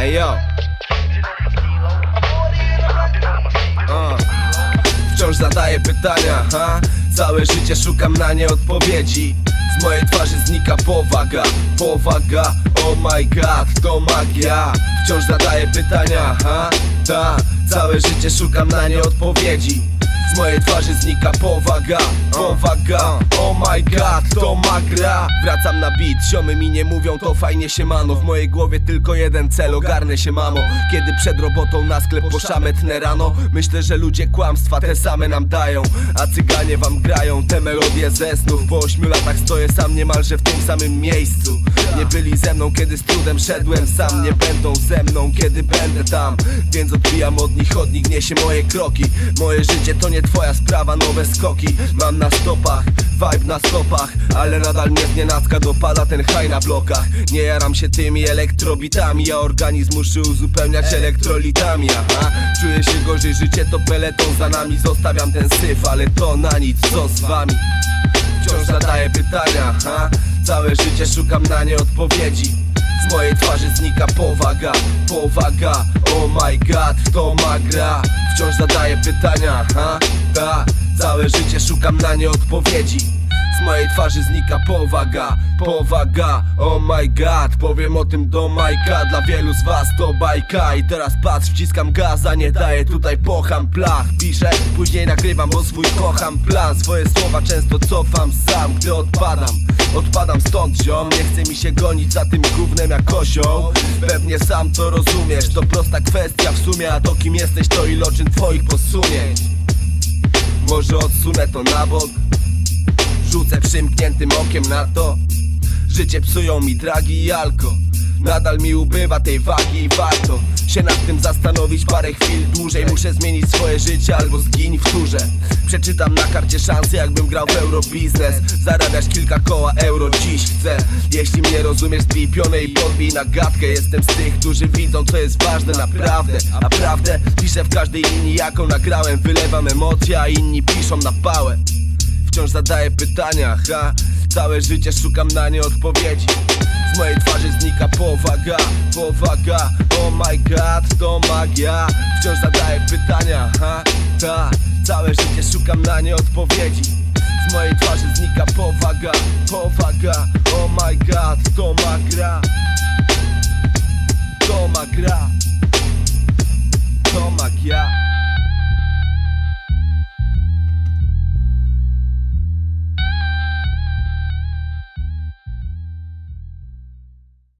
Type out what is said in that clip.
Ej yo Uh. Wciąż zadaję pytania, ha? Całe życie szukam na nie odpowiedzi Z mojej twarzy znika powaga, powaga Oh my god, to magia Wciąż zadaję pytania, ha? Ta, całe życie szukam na nie odpowiedzi z mojej twarzy znika powaga, powaga. Oh my god, to ma gra? Wracam na beat, ziomy mi nie mówią to fajnie się mano. W mojej głowie tylko jeden cel, ogarnę się mamo. Kiedy przed robotą na sklep po szamę tnę rano Myślę, że ludzie kłamstwa te same nam dają. A cyganie wam grają te melodie ze snów. Po ośmiu latach stoję sam niemalże w tym samym miejscu. Nie byli ze mną, kiedy z trudem szedłem sam. Nie będą ze mną, kiedy będę tam. Więc odbijam od nich chodnik, niesie moje kroki. Moje życie to nie twoja sprawa, nowe skoki. Mam na stopach, vibe na stopach Ale nadal mnie znienacka dopada ten haj na blokach. Nie jaram się tymi elektrobitami A organizm muszę uzupełniać elektrolitami Aha, czuję się gorzej, życie to peleton za nami Zostawiam ten syf, ale to na nic, co z wami? Wciąż zadaję pytania, ha? Całe życie szukam na nie odpowiedzi. Z mojej twarzy znika powaga, powaga my god, to ma gra. Wciąż zadaję pytania, ha? Ta, całe życie szukam na nie odpowiedzi. Z mojej twarzy znika powaga, powaga. Oh my god, powiem o tym do Majka Dla wielu z was to bajka. I teraz patrz, wciskam gaza, nie daję tutaj pocham. Plach Piszę, później nagrywam, bo swój kocham plan. Swoje słowa często cofam sam, gdy odpadam Odpadam stąd ziom, nie chce mi się gonić za tym gównem jak osioł. Pewnie sam to rozumiesz, to prosta kwestia w sumie A to kim jesteś to iloczyn twoich posunięć. Może odsunę to na bok. Rzucę przymkniętym okiem na to. Życie psują mi dragi i alko. Nadal mi ubywa tej wagi i warto się nad tym zastanowić parę chwil. Dłużej Muszę zmienić swoje życie albo zgiń w turze. Przeczytam na karcie szansy jakbym grał w eurobiznes. Zarabiać kilka koła euro dziś chcę. Jeśli mnie rozumiesz zbij pionę i podbij na gadkę. Jestem z tych, którzy widzą co jest ważne naprawdę A prawdę piszę w każdej linii jaką nagrałem. Wylewam emocje, a inni piszą na pałę. Wciąż zadaję pytania, ha. Całe życie szukam na nie odpowiedzi Z mojej twarzy znika powaga, powaga. Oh my god, to magia. Wciąż zadaję pytania, ha Ta, całe życie szukam na nie odpowiedzi. Z mojej twarzy znika powaga,